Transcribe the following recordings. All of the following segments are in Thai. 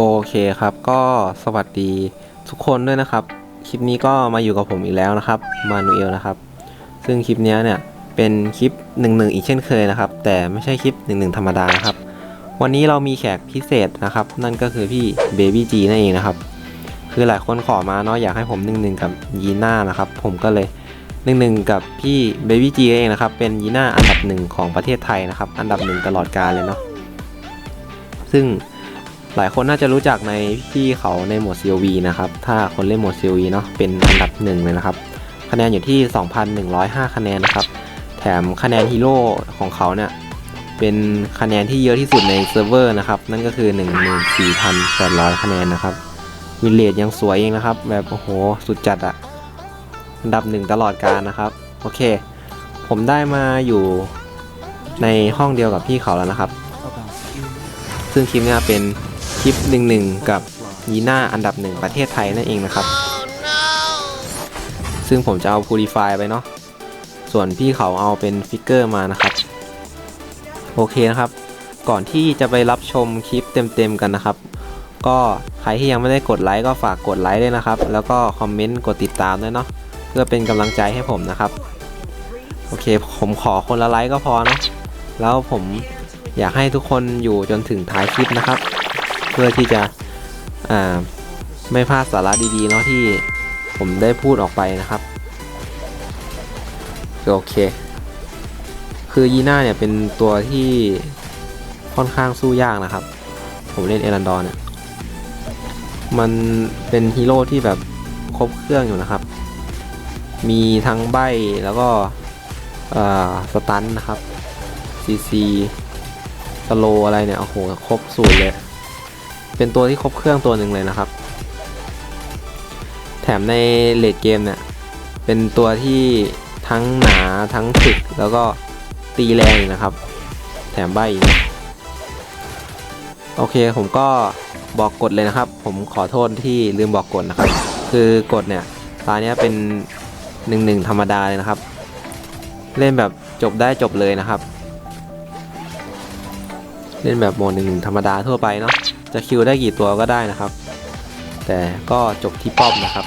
โอเคครับ ก็สวัสดีทุกคนด้วยนะครับ คลิปนี้ก็มาอยู่กับผมอีกแล้วนะครับ มานูเอลนะครับ ซึ่งคลิปนี้เนี่ยเป็นคลิปหนึ่งหนึ่งอีกเช่นเคยนะครับ แต่ไม่ใช่คลิปหนึ่งหนึ่งธรรมดานะครับ วันนี้เรามีแขกพิเศษนะครับ นั่นก็คือพี่เบบี้จีนั่นเองนะครับ คือหลายคนขอมาเนาะอยากให้ผมหนึ่งหนึ่งกับยีน่านะครับ ผมก็เลยหนึ่งหนึ่งกับพี่เบบี้จีเองนะครับ เป็นยีน่าอันดับหนึ่งของประเทศไทยนะครับ อันดับหนึ่งตลอดกาลเลยเนาะ ซึ่ง หลายคนน่าจะรู้จักในพี่เขาในโหมด COV นะครับ ถ้าคนเล่นโหมด COV เนาะเป็นอันดับหนึ่งเลยนะครับ คะแนนอยู่ที่ 2,105 คะแนนนะครับ แถมคะแนนฮีโร่ของเขาเนี่ยเป็นคะแนนที่เยอะที่สุดในเซิร์ฟเวอร์นะครับ นั่นก็คือ 14,800 คะแนนนะครับวิเลดยังสวยเองนะครับ แบบโอ้โหสุดจัดอะอันดับหนึ่งตลอดการนะครับ โอเค ผมได้มาอยู่ในห้องเดียวกับพี่เขาแล้วนะครับ ซึ่งคลิปเนี้เป็น คลิปหนึ่งหนึ่งกับยีน่าอันดับหนึ่งประเทศไทยนั่นเองนะครับ ซึ่งผมจะเอาพูลิฟายไปเนาะ ส่วนพี่เขาเอาเป็นฟิกเกอร์มานะครับ โอเคนะครับ ก่อนที่จะไปรับชมคลิปเต็มๆกันนะครับ ก็ใครที่ยังไม่ได้กดไลค์ก็ฝากกดไลค์ด้วยนะครับ แล้วก็คอมเมนต์กดติดตามด้วยเนาะ เพื่อเป็นกำลังใจให้ผมนะครับ โอเค ผมขอคนละไลค์ก็พอเนาะแล้วผมอยากให้ทุกคนอยู่จนถึงท้ายคลิปนะครับ พื่อที่จะไม่พลาดสาระดีๆเนาะที่ผมได้พูดออกไปนะครับโอเค คือยีน่าเนี่ยเป็นตัวที่ค่อนข้างสู้ยากนะครับ ผมเล่นเอรันดอร์เนี่ยมันเป็นฮีโร่ที่แบบครบเครื่องอยู่นะครับ มีทั้งใบแล้วก็สตันนะครับซีซีสโลอะไรเนี่ย โอ้โห ครบสูตรเลย เป็นตัวที่ครบเครื่องตัวหนึ่งเลยนะครับ แถมในเลดเกมเนี่ย เป็นตัวที่ทั้งหนาทั้งถึกแล้วก็ตีแรงนะครับ แถมใบอีกนะโอเคผมก็บอกกฎเลยนะครับ ผมขอโทษที่ลืมบอกกฎนะครับ คือกฎเนี่ยตาเนี้ยเป็นหนึ่งหนึ่งธรรมดาเลยนะครับ เล่นแบบจบได้จบเลยนะครับ เล่นแบบโหมดหนึ่งหนึ่งธรรมดาทั่วไปเนาะ จะคิวได้กี่ตัวก็ได้นะครับ แต่ก็จบที่ป้อมนะครับ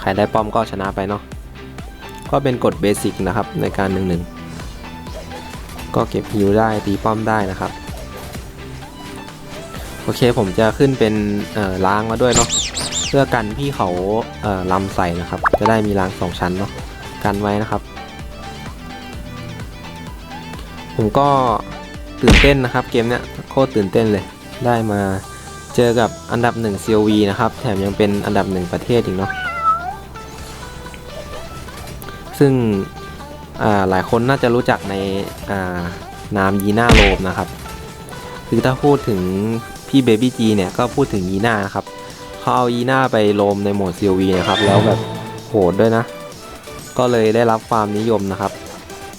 ใครได้ป้อมก็ชนะไปเนาะก็เป็นกฎเบสิกนะครับในการหนึ่งหนึ่งก็เก็บฮิวได้ตีป้อมได้นะครับ โอเคผมจะขึ้นเป็นล้างมาด้วยเนาะเพื่อกันพี่เขาเอ่อลำใส่นะครับ จะได้มีรางสองชั้นเนาะกันไว้นะครับ ผมก็ตื่นเต้นนะครับเกมเนี้ยโคตรตื่นเต้นเลย ได้มาเจอกับอันดับ1 COV นะครับ แถมยังเป็นอันดับหนึ่งประเทศอีกเนาะซึ่งหลายคนน่าจะรู้จักในนามยีน่าโรมนะครับ คือถ้าพูดถึงพี่เบบี้จีเนี่ยก็พูดถึงยีน่านะครับเขาเอายีน่าไปโรมในโหมด COV นะครับ แล้วแบบโหดด้วยนะ ก็เลยได้รับความนิยมนะครับ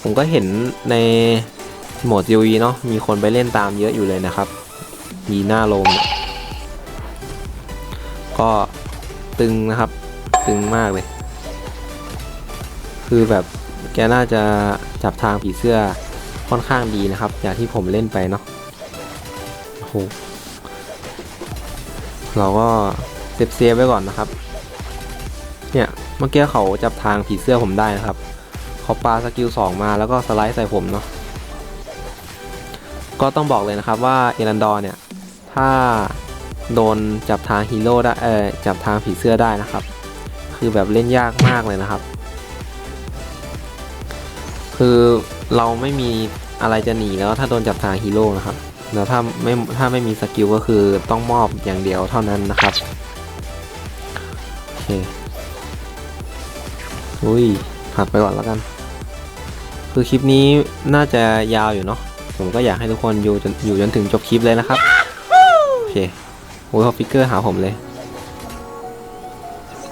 ผมก็เห็นใน โหมด COV เนาะมีคนไปเล่นตามเยอะอยู่เลยนะครับยีน่าโรมเนี่ยก็ตึงนะครับ ตึงมากเลย คือแบบแกน่าจะจับทางผีเสื้อค่อนข้างดีนะครับ อย่างที่ผมเล่นไปเนาะโอ้โหเราก็เซฟเซฟไว้ก่อนนะครับ เนี่ยเมื่อกี้เขาจับทางผีเสื้อผมได้นะครับเขาปาสกิล2มาแล้วก็สไลด์ใส่ผมเนาะ ก็ต้องบอกเลยนะครับว่าเอรันดอร์เนี่ย ถ้าโดนจับทางฮีโร่ได้เออจับทางผีเสื้อได้นะครับ คือแบบเล่นยากมากเลยนะครับ คือเราไม่มีอะไรจะหนีแล้วถ้าโดนจับทางฮีโร่นะครับแล้วถ้าไม่ถ้าไม่มีสกิลก็คือต้องมอบอย่างเดียวเท่านั้นนะครับโอเคอุ้ยผักไปก่อนแล้วกัน คือคลิปนี้น่าจะยาวอยู่เนาะ ผมก็อยากให้ทุกคนอยู่จนอยู่จนถึงจบคลิปเลยนะครับ โอเคโอ้ยเขาฟิกเกอร์หาผมเลย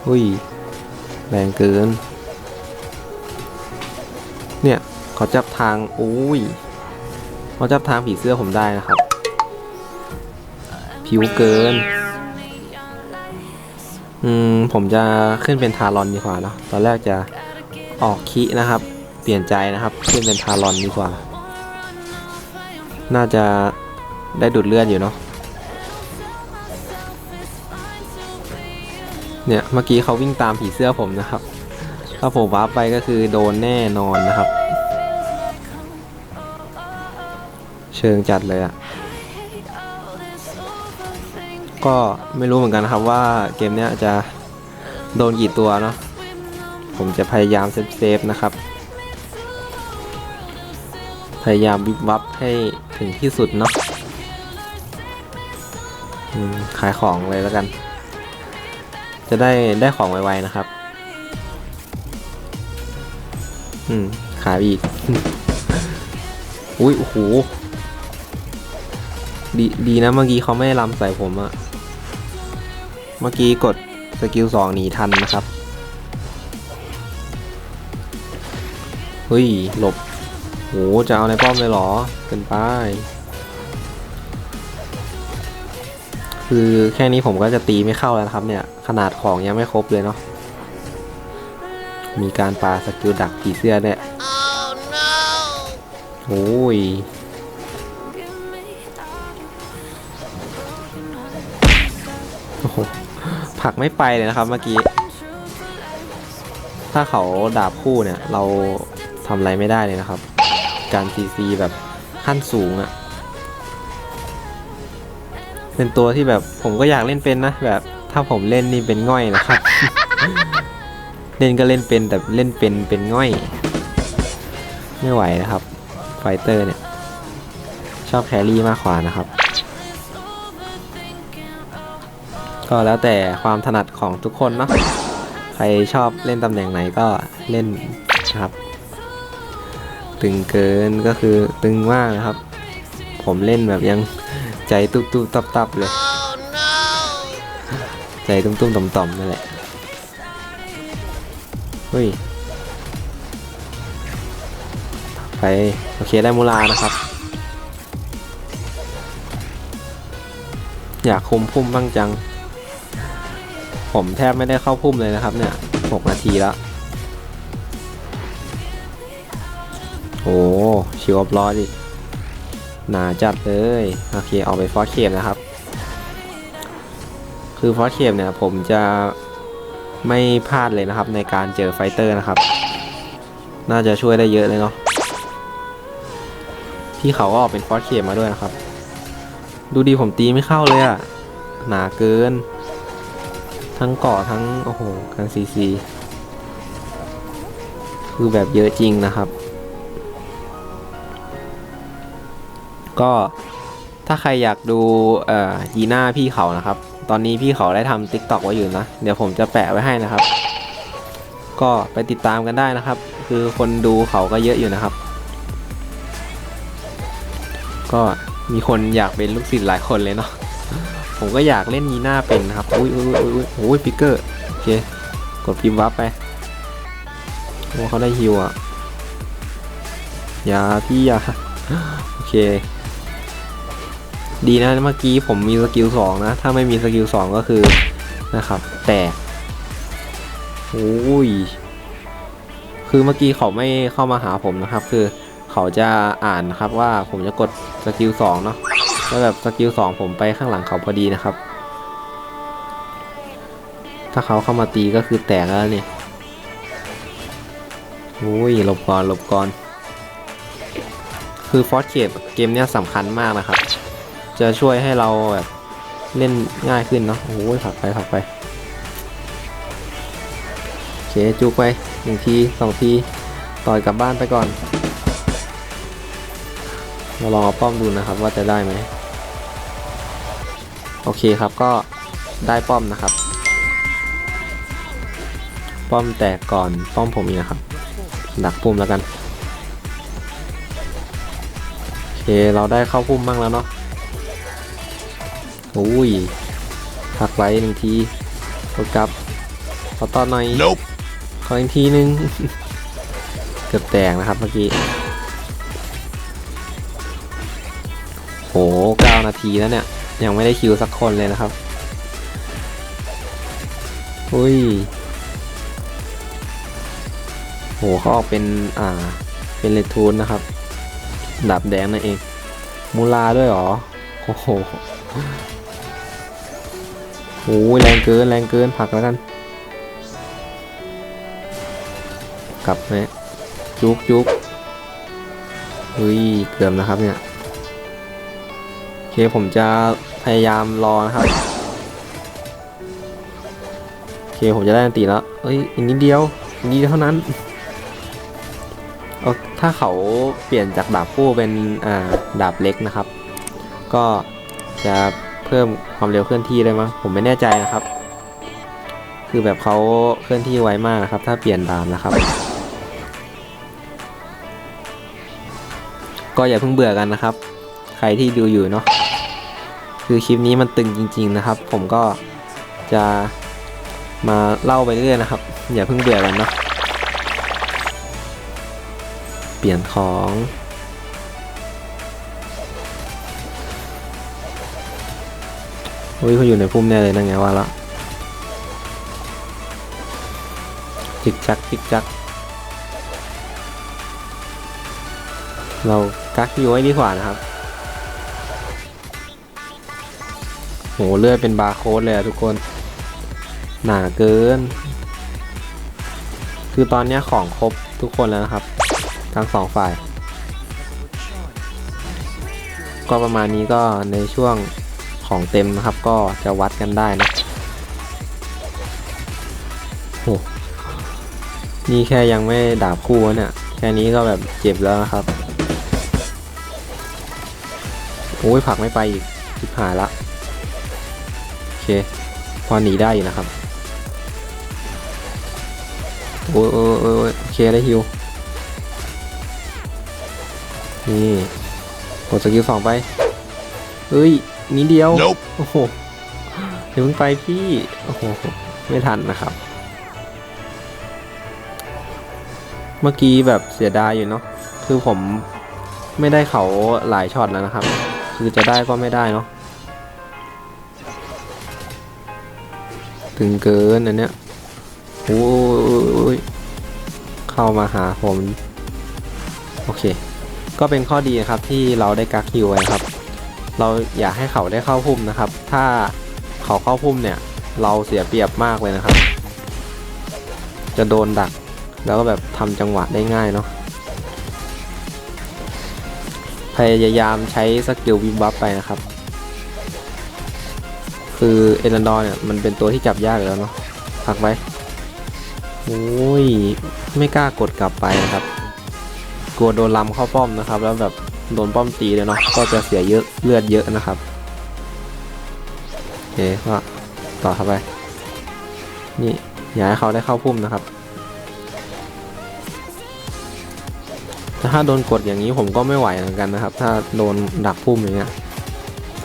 อุ้ยแรงเกิน เนี่ยเขาจับทางอุ้ยเขาจับทางผีเสื้อผมได้นะครับ ผิวเกิน อืม ผมจะขึ้นเป็นทารอนดีกว่าเนาะตอนแรกจะออกคินะครับ เปลี่ยนใจนะครับ ขึ้นเป็นทารอนดีกว่า น่าจะได้ดูดเลือดอยู่เนาะเนี่ยเมื่อกี้เขาวิ่งตามผีเสื้อผมนะครับ ถ้าผมวาร์ปไปก็คือโดนแน่นอนนะครับ เชิงจัดเลยอะก็ไม่รู้เหมือนกันครับว่าเกมเนี้ยจะโดนกี่ตัวเนาะผมจะพยายามเซฟๆนะครับ พยายามวิบวับให้ถึงที่สุดเนาะขายของเลยแล้วกัน จะได้ได้ของไวๆนะครับ อืม ขายอีก อุ้ยโอ้โหดีดีนะเมื่อกี้เขาไม่ได้ลำใส่ผมอะเมื่อกี้กดสกิลสองหนีทันนะครับ เฮ้ย หลบ โหจะเอาในป้อมเลยเหรอเกินไปคือแค่นี้ผมก็จะตีไม่เข้าแล้วนะครับเนี่ยขนาดของยังไม่ครบเลยเนาะมีการปาสกิลดักผีเสื้อเนี่ยโอ้ยโอ้โหผักไม่ไปเลยนะครับเมื่อกี้ ถ้าเขาดาบคู่เนี่ย เราทำอะไรไม่ได้เลยนะครับ การซีซีแบบขั้นสูงอะ่ะ เป็นตัวที่แบบผมก็อยากเล่นเป็นนะ แบบถ้าผมเล่นนี่เป็นง่อยนะครับ เล่นก็เล่นเป็นแต่เล่นเป็นเป็นง่อย ไม่ไหวนะครับ ไฟเตอร์เนี่ย ชอบแครี่มากกว่านะครับ ก็แล้วแต่ความถนัดของทุกคนเนาะใครชอบเล่นตำแหน่งไหนก็เล่นนะครับ ตึงเกินก็คือตึงมากนะครับ ผมเล่นแบบยังใจตุ๊บตุ๊บตับตับเลย ใจตุ้มตุ้มต่อมต่อมนั่นแหละเฮ้ยไปโอเคได้มูลานะครับ อยากคุมพุ่มบ้างจัง ผมแทบไม่ได้เข้าพุ่มเลยนะครับเนี่ยหกนาทีแล้ว ชิวออฟลอดิหนาจัดเลย โอเคเอาไปฟอสเคมนะครับ คือฟอสเคมเนี่ยผมจะไม่พลาดเลยนะครับ ในการเจอไฟเตอร์นะครับ น่าจะช่วยได้เยอะเลยเนาะพี่เขาก็ออกเป็นฟอสเคมมาด้วยนะครับ ดูดีผมตีไม่เข้าเลยอะหนาเกิน ทั้งเกาะทั้ง โอ้โหการซีซี คือแบบเยอะจริงนะครับ ก็ถ้าใครอยากดูยีน่าพี่เขานะครับ ตอนนี้พี่เขาได้ทำ t ิ k t o k ไว้อยู่นะ เดี๋ยวผมจะแปะไว้ให้นะครับ ก็ไปติดตามกันได้นะครับ คือคนดูเขาก็เยอะอยู่นะครับ ก็มีคนอยากเป็นลูกศิษย์หลายคนเลยเนาะผมก็อยากเล่นยีน่าเป็นนะครับอุ้ยอุ้ยอุ้ยอุ้ยโอ้ยปิกเกอร์โอเคกดพิมพ์วับไปโอ้เขาได้ฮิวอะอย่าพี่อย่าโอเค ดีนะเมื่อกี้ผมมีสกิลสองนะ ถ้าไม่มีสกิลสองก็คือนะครับ แตกโอ้ยคือเมื่อกี้เขาไม่เข้ามาหาผมนะครับ คือเขาจะอ่านนะครับว่าผมจะกดสกิลสองเนาะแล้วแบบสกิลสองผมไปข้างหลังเขาพอดีนะครับ ถ้าเขาเข้ามาตีก็คือแตกแล้วเนี่ยโอ้ยหลบก่อนหลบก่อน คือฟอสเคปเกมเนี้ยสำคัญมากนะครับ จะช่วยให้เราแบบเล่นง่ายขึ้นเนาะโอ้ยผักไปผักไปโอเคจุกไปหนึ่งทีสองทีต่อยกลับบ้านไปก่อนเราลองเอาป้อมดูนะครับว่าจะได้ไหมโอเคครับก็ได้ป้อมนะครับ ป้อมแตกก่อนป้อมผมอีกนะครับ ดักปุ่มแล้วกันโอเคเราได้เข้าพุ่มบ้างแล้วเนาะ โอ้ยผักไว้หนึ่งทีกดกลับขอต้อนหน่อย Nope. ขออีกทีนึง เกือบแตกนะครับเมื่อกี้โหเก้านาทีแล้วเนี่ย ยังไม่ได้คิวสักคนเลยนะครับอุ้ยโหเขาออกเป็นอ่าเป็นเลดทูนนะครับดับแดงนั่นเอง มูลาด้วยเหรอโอ้โหโโอ้ยแรงเกินแรงเกินผักแล้วกัน กลับนะจุกจุกเฮ้ยเกือบนะครับเนี่ยโอเคผมจะพยายามรอนะครับโอเคผมจะได้ตีแล้วเอ้ยอีกนิดเดียวนิดเดียวเท่านั้นเอาถ้าเขาเปลี่ยนจากดาบคู่เป็นอ่าดาบเล็กนะครับ ก็จะ พิ่มความเร็วเคลื่อนที่ได้มั้งผมไม่แน่ใจนะครับ คือแบบเขาเคลื่อนที่ไวมากนะครับ ถ้าเปลี่ยนดาบนะครับ ก็อย่าเพิ่งเบื่อกันนะครับ ใครที่ดูอยู่เนาะคือคลิปนี้มันตึงจริง ๆนะครับ ผมก็จะมาเล่าไปเรื่อยนะครับ อย่าเพิ่งเบื่อกันเนาะเปลี่ยนของ อุ้ยเขาอยู่ในพุ่มแน่เลยนั่งไงว่าละจิกจักจิกจัก เรากักยูไว้ดีกว่านะครับโหเลือดเป็นบาร์โค้ดเลยทุกคน หนาเกิน คือตอนนี้ของครบทุกคนแล้วนะครับ ทั้งสองฝ่าย ก็ประมาณนี้ก็ในช่วง ของเต็มนะครับ ก็จะวัดกันได้นะโหนี่แค่ยังไม่ดาบคู่นะเนี่ย แค่นี้ก็แบบเจ็บแล้วนะครับ โอ้ยผลักไม่ไปอีกชิบหายละ โอเค พอหนีได้อยู่นะครับ โอ้ยโอ้ยโอ้ยโอ้ยโอเคได้ฮิว นี่กดสกิลสองไป เฮ้ย นิดเดียว Nope. โอ้โหเดี๋ยวเพิ่งไปพี่ โอ้โห ไม่ทันนะครับ เมื่อกี้แบบเสียดายอยู่เนาะ คือผมไม่ได้เขาหลายช็อตแล้วนะครับ คือจะได้ก็ไม่ได้เนาะ ถึงเกินอันเนี้ยโอ้ยเข้ามาหาผม โอเค ก็เป็นข้อดีนะครับที่เราได้กักฮิวไว้ครับ เราอยากให้เขาได้เข้าพุ่มนะครับ ถ้าเขาเข้าพุ่มเนี่ย เราเสียเปรียบมากเลยนะครับ จะโดนดัก แล้วก็แบบทำจังหวะได้ง่ายเนาะพยายามใช้สกิลวิบวับไปนะครับ คือเอรันดอร์เนี่ยมันเป็นตัวที่จับยากแล้วเนาะผลักไปโอ้ย ไม่กล้ากดกลับไปนะครับ กลัวโดนลำเข้าป้อมนะครับ แล้วแบบ โดนป้อมตีเลยเนาะก็จะเสียเยอะเลือดเยอะนะครับโอเคก็ต่อเข้าไป นี่อย่าให้เขาได้เข้าพุ่มนะครับถ้าโดนกดอย่างนี้ผมก็ไม่ไหวเหมือนกันนะครับ ถ้าโดนดักพุ่มอย่างเงี้ย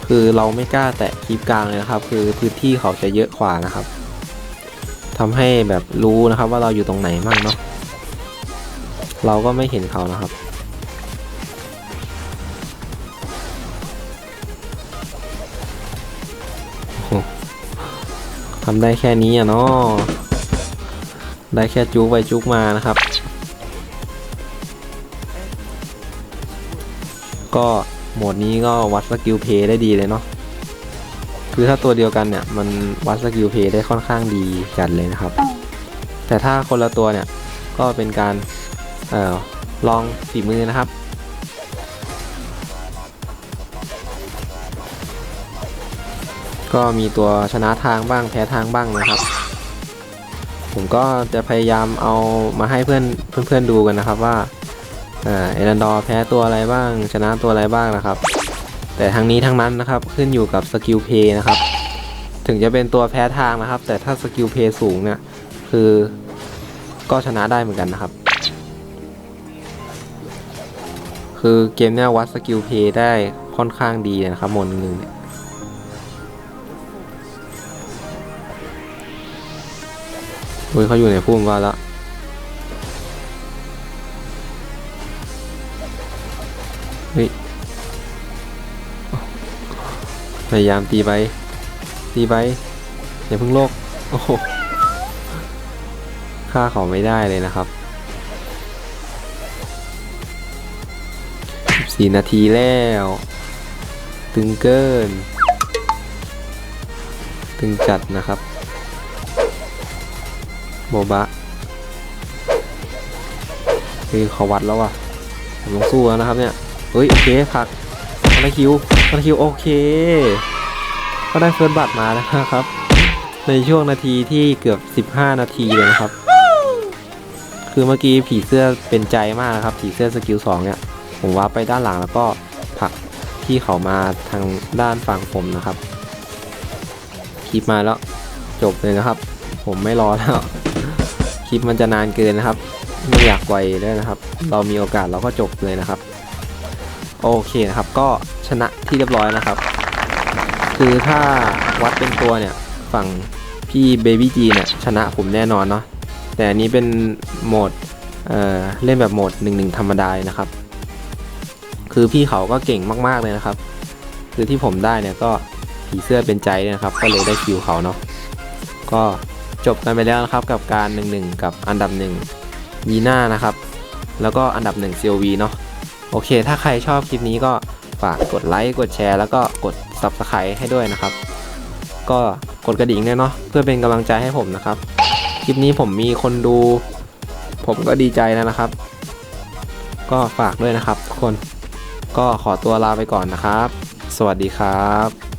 คือเราไม่กล้าแตะคลิปกลางเลยนะครับ คือพื้นที่เขาจะเยอะกว่านะครับทำให้แบบรู้นะครับว่าเราอยู่ตรงไหนบ้างเนาะเราก็ไม่เห็นเขานะครับ ทำได้แค่นี้อะเนาะได้แค่จุกไปจุกมานะครับ ก็โหมดนี้ก็วัดสกิลเพย์ได้ดีเลยเนาะคือถ้าตัวเดียวกันเนี่ย มันวัดสกิลเพย์ได้ค่อนข้างดีจัดเลยนะครับ แต่ถ้าคนละตัวเนี่ย ก็เป็นการเอ่อลองฝีมือนะครับ ก็มีตัวชนะทางบ้างแพ้ทางบ้างนะครับ ผมก็จะพยายามเอามาให้เพื่อนเพื่อนๆดูกันนะครับว่าเอรันดอร์แพ้ตัวอะไรบ้าง ชนะตัวอะไรบ้างนะครับ แต่ทั้งนี้ทั้งนั้นนะครับขึ้นอยู่กับสกิลเพย์นะครับถึงจะเป็นตัวแพ้ทางนะครับ แต่ถ้าสกิลเพย์สูงเนี่ยคือก็ชนะได้เหมือนกันนะครับ คือเกมเนี้ยวัดสกิลเพย์ได้ค่อนข้างดีนะครับหมดหนึ่งเนี่ย อุ้ยเขาอยู่ในพุ่มว่าล้วเฮ้ยพยายามตีไปตีไปอย่าเพิ่งโลกโอ้โหฆ่าเขาไม่ได้เลยนะครับสี่นาทีแล้ว ตึงเกิน ตึงจัดนะครับ โบบะคือเขาวัดแล้วว่ะผมต้องสู้แล้วนะครับเนี่ย เฮ้ย โอเคผักคาราคิวคาราคิว โอเค ก็ได้เฟิร์สบัตรมาแล้วนะครับ ในช่วงนาทีที่เกือบ 15 นาทีเลยนะครับ คือเมื่อกี้ผีเสื้อเป็นใจมากนะครับ ผีเสื้อสกิล2เนี่ย ผมว่าไปด้านหลังแล้วก็ผักพี่เขามาทางด้านฝั่งผมนะครับคลิปมาแล้วจบเลยนะครับ ผมไม่รอแล้ว คลิปมันจะนานเกินนะครับ ไม่อยากไวเลยนะครับ เรามีโอกาสเราก็จบเลยนะครับ โอเคนะครับ ก็ชนะที่เรียบร้อยนะครับ คือถ้าวัดเป็นตัวเนี่ยฝั่งพี่เบบี้จีเนี่ยชนะผมแน่นอนเนาะแต่อันนี้เป็นโหมดเอ่อเล่นแบบโหมดหนึ่งหนึ่งธรรมดานะครับ คือพี่เขาก็เก่งมาก ๆเลยนะครับ คือที่ผมได้เนี่ยก็ผีเสื้อเป็นใจนะครับ ก็เลยได้คิวเขาเนาะก็ จบกันไปแล้วนะครับกับการ1นึกับอันดับ1ยีน่านะครับ แล้วก็อันดับ1 COV เนาะโอเค ถ้าใครชอบคลิปนี้ก็ฝากกดไลค์กดแชร์แล้วก็กด Subscribe ให้ด้วยนะครับ ก็กดกระดิ่งด้วยเนาะเพื่อเป็นกำลังใจให้ผมนะครับ คลิปนี้ผมมีคนดู ผมก็ดีใจแล้วนะครับ ก็ฝากด้วยนะครับทุกคนก็ขอตัวลาไปก่อนนะครับ สวัสดีครับ